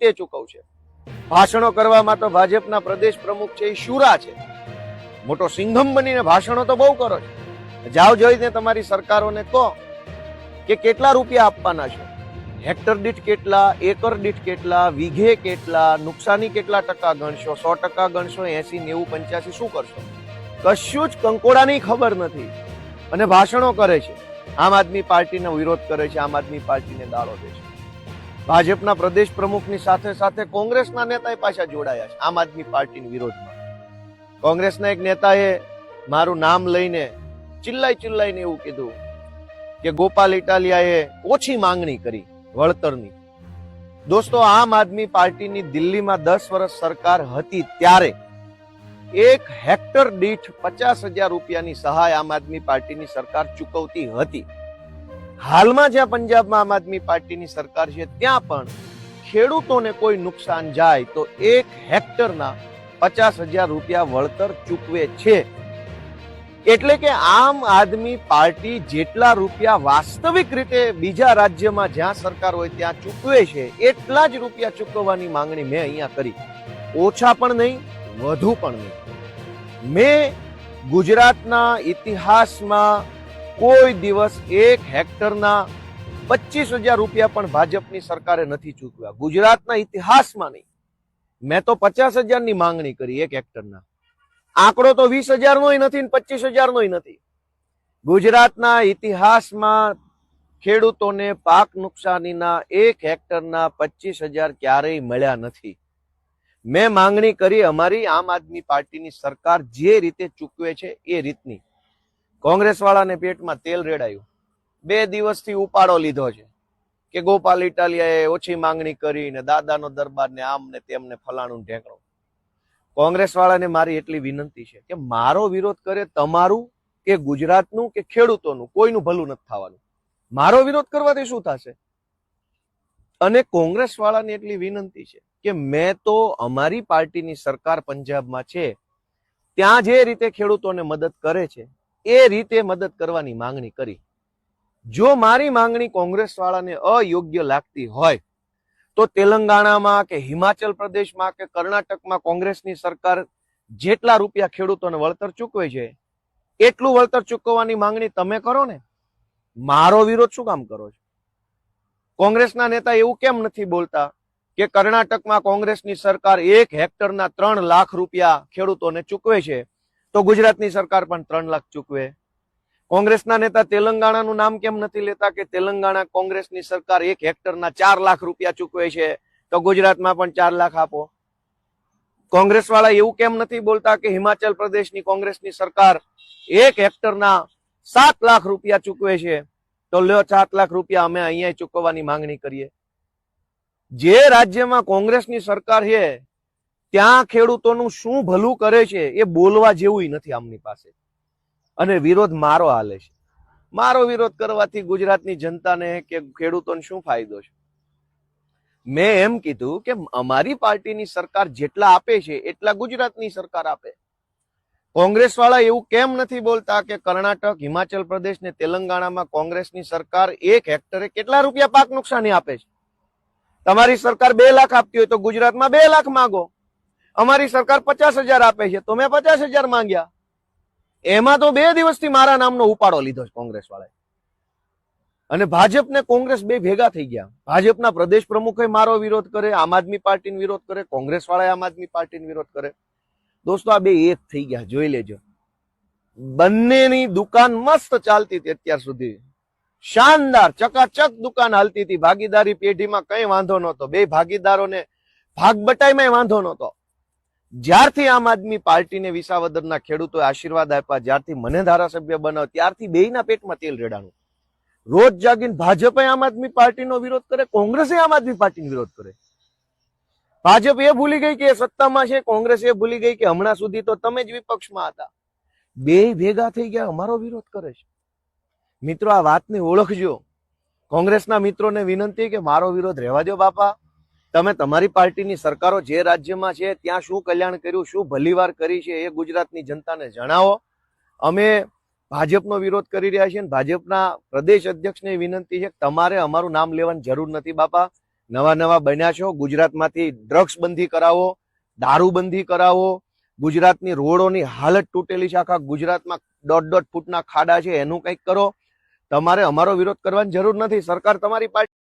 તે ચૂકવશે ભાષણો કરવામાં તો ભાજપના પ્રદેશ પ્રમુખ છે એ શુરા છે. મોટો સિંઘમ બનીને ભાષણો તો બહુ કરો છો. જાવ જોઈને તમારી સરકારોને કહો કે કેટલા રૂપિયા આપવાના છો? હેક્ટર દીઠ કેટલા, એકર દીઠ કેટલા, વીઘે કેટલા, નુકસાની કેટલા ટકા ગણશો, સો ટકા ગણશો, એસી, નેવું, પંચ્યાસી શું કરશો? કશું જ કંકોડાની ખબર નથી. અને ભાષણો કરે છે. આમ આદમી પાર્ટીનો વિરોધ કરે છે, આમ આદમી પાર્ટીને દાળો દે છે. ભાજપના પ્રદેશ પ્રમુખની સાથે સાથે કોંગ્રેસના નેતાએ પાછા જોડાયા છે. આમ આદમી પાર્ટીની વિરોધમાં. કોંગ્રેસના એક નેતાએ મારું નામ લઈને ચિલ્લાઈ ચિલ્લાઈને એવું કીધું કે ગોપાલ ઇટાલિયાએ ઓછી માંગણી કરી વળતરની. દોસ્તો, આમ આદમી પાર્ટીની દિલ્હીમાં દસ વર્ષ સરકાર હતી ત્યારે એક હેક્ટર દીઠ પચાસ હજાર રૂપિયાની સહાય આમ આદમી પાર્ટીની સરકાર ચૂકવતી હતી. હાલમાં જ્યાં પંજાબમાં આમ આદમી પાર્ટીની સરકાર છે, ત્યાં પણ ખેડૂતોને કોઈ નુકસાન જાય તો એક હેક્ટરના પચાસ હજાર રૂપિયા વળતર ચૂકવે છે. એટલે કે આમ આદમી પાર્ટી જેટલા રૂપિયા વાસ્તવિક રીતે બીજા રાજ્યમાં જ્યાં સરકાર હોય ત્યાં ચૂકવે છે, એટલા જ રૂપિયા ચૂકવવાની માંગણી મેં અહીંયા કરી. ઓછા પણ નહીં, વધુ પણ નહીં. મેં ગુજરાતના ઇતિહાસમાં કોઈ દિવસ એક હેક્ટરના પચીસ હજાર રૂપિયા પણ ભાજપની સરકારે નથી ચૂકવ્યા. ગુજરાતના ઇતિહાસમાં નહીં. મેં તો પચાસ હજારની માંગણી કરી એક હેક્ટરના. આંકડો તો વીસ હજારનોય નથી પચીસ હજારનોય નથી. ગુજરાતના ઇતિહાસમાં ખેડૂતોને પાક નુકસાનીના એક હેક્ટરના પચીસ હજાર ક્યારેય મળ્યા નથી. મેં માંગણી કરી અમારી આમ આદમી પાર્ટીની સરકાર જે રીતે ચૂકવે છે એ રીતની. કોંગ્રેસ વાળાને પેટમાં તેલ રેડાયું. બે દિવસથી ઉપાડો લીધો છે કે ગોપાલ ઇટાલિયાએ ઓછી માંગણી કરી ને દાદાનો દરબાર ને આમ ને તેમને ફલાણું ને કોંગ્રેસવાળાને કોંગ્રેસ વાળાને મારી એટલી વિનંતી છે કે મારો વિરોધ કરે તમારું કે ગુજરાતનું કે ખેડૂતોનું, કોઈનું ભલું નથી થવાનું. મારો વિરોધ કરવાથી શું થશે? અને કોંગ્રેસ વાળાને એટલી વિનંતી છે કે મેં તો અમારી પાર્ટીની સરકાર પંજાબમાં છે, ત્યાં જે રીતે ખેડૂતોને મદદ કરે છે એ રીતે મદદ કરવાની માંગણી કરી. જો મારી માંગણી કોંગ્રેસ વાળાને અયોગ્ય લાગતી હોય, તો તેલંગાણામાં કે હિમાચલ પ્રદેશમાં કે કર્ણાટકમાં કોંગ્રેસની સરકાર જેટલા રૂપિયા ખેડૂતોને વળતર ચૂકવે છે, એટલું વળતર ચૂકવવાની માંગણી તમે કરો ને? મારો વિરોધ શું કામ કરો છો? કોંગ્રેસના નેતા એવું કેમ નથી બોલતા કે કર્ણાટકમાં કોંગ્રેસની સરકાર એક હેક્ટરના ત્રણ લાખ રૂપિયા ખેડૂતોને ચૂકવે છે તો ગુજરાતની સરકાર પણ ત્રણ લાખ ચૂકવે. કોંગ્રેસના નેતા તેલંગાણાનું નામ કેમ નથી લેતા કે તેલંગાણા કોંગ્રેસની સરકાર એક હેક્ટરના ચાર લાખ રૂપિયા ચૂકવે છે, તો ગુજરાતમાં પણ ચાર લાખ આપો. કોંગ્રેસ વાળા એવું કેમ નથી બોલતા કે હિમાચલ પ્રદેશની કોંગ્રેસની સરકાર એક હેક્ટરના સાત લાખ રૂપિયા ચૂકવે છે, તો લ્યો સાત લાખ રૂપિયા અમે અહીંયા ચૂકવવાની માંગણી કરીએ. જે રાજ્યમાં કોંગ્રેસની સરકાર છે ત્યાં ખેડૂતોનું શું ભલું કરે છે એ બોલવા જેવું નથી આમની પાસે. અને વિરોધ મારો હાલે છે. મારો વિરોધ કરવાથી ગુજરાતની જનતાને કે ખેડૂતોને શું ફાયદો છે? મેં એમ કીધું કે અમારી પાર્ટીની સરકાર જેટલા આપે છે, એટલા ગુજરાતની સરકાર આપે. કોંગ્રેસ વાળા એવું કેમ નથી બોલતા કે કર્ણાટક, હિમાચલ પ્રદેશ ને તેલંગાણામાં કોંગ્રેસની સરકાર એક હેક્ટરે કેટલા રૂપિયા પાક નુકસાની આપે છે? તમારી સરકાર બે લાખ આપતી હોય તો ગુજરાતમાં બે લાખ માંગો. અમારી સરકાર પચાસ હજાર આપે છે, તો મેં પચાસ હજાર માંગ્યા. એમાં તો બે દિવસથી મારા નામનો ઉપાડો લીધો છે કોંગ્રેસ વાળાએ. અને ભાજપ ને કોંગ્રેસ બે ભેગા થઈ ગયા. ભાજપના પ્રદેશ પ્રમુખે મારો વિરોધ કરે, આમ આદમી પાર્ટીનો વિરોધ કરે, કોંગ્રેસ વાળાએ આમ આદમી પાર્ટીનો વિરોધ કરે. દોસ્તો, આ બે એક થઈ ગયા, જોઈ લેજો. બંનેની દુકાન મસ્ત ચાલતી હતી અત્યાર સુધી. શાનદાર, ચકાચક દુકાન હાલતી હતી. ભાગીદારી પેઢીમાં કઈ વાંધો નહોતો. બે ભાગીદારોને ભાગ બટાઈમાં વાંધો નહોતો. જ્યારથી આમ આદમી પાર્ટીને વિસાવદરના ખેડૂતોએ આશીર્વાદ આપ્યા, જ્યારથી મને ધારાસભ્ય બનાવ, ત્યારથી બેયના પેટમાં તેલ રેડાણું. રોજ જાગીને ભાજપે આમ આદમી પાર્ટીનો વિરોધ કરે, કોંગ્રેસે આમ આદમી પાર્ટીનો વિરોધ કરે? ભાજપ એ ભૂલી ગઈ કે એ સત્તામાં છે, કોંગ્રેસ એ ભૂલી ગઈ કે હમણાં સુધી તો તમે જ વિપક્ષમાં હતા. બે ભેગા થઈ ગયા, અમારો વિરોધ કરે છે. મિત્રો, આ વાતને ઓળખજો. કોંગ્રેસના મિત્રોને વિનંતી કે મારો વિરોધ રહેવા દો બાપા. તમે તમારી પાર્ટીની સરકારો જે રાજ્યમાં છે, ત્યાં શું કલ્યાણ કર્યું, શું ભલીવાર કરી છે એ ગુજરાતની જનતાને જણાવો. અમે ભાજપનો વિરોધ કરી રહ્યા છીએ અને ભાજપના પ્રદેશ અધ્યક્ષને વિનંતી છે તમારે અમારું નામ લેવાની જરૂર નથી બાપા. નવા નવા બન્યા છો, ગુજરાતમાંથી ડ્રગ્સ બંધી કરાવો દારૂબંધી કરાવો, ગુજરાતની રોડોની હાલત તૂટેલી છે, આખા ગુજરાતમાં દોઢ દોઢ ફૂટના ખાડા છે, એનું કંઈક કરો. તમારે અમારો વિરોધ કરવાની જરૂર નથી. સરકાર તમારી પાર્ટી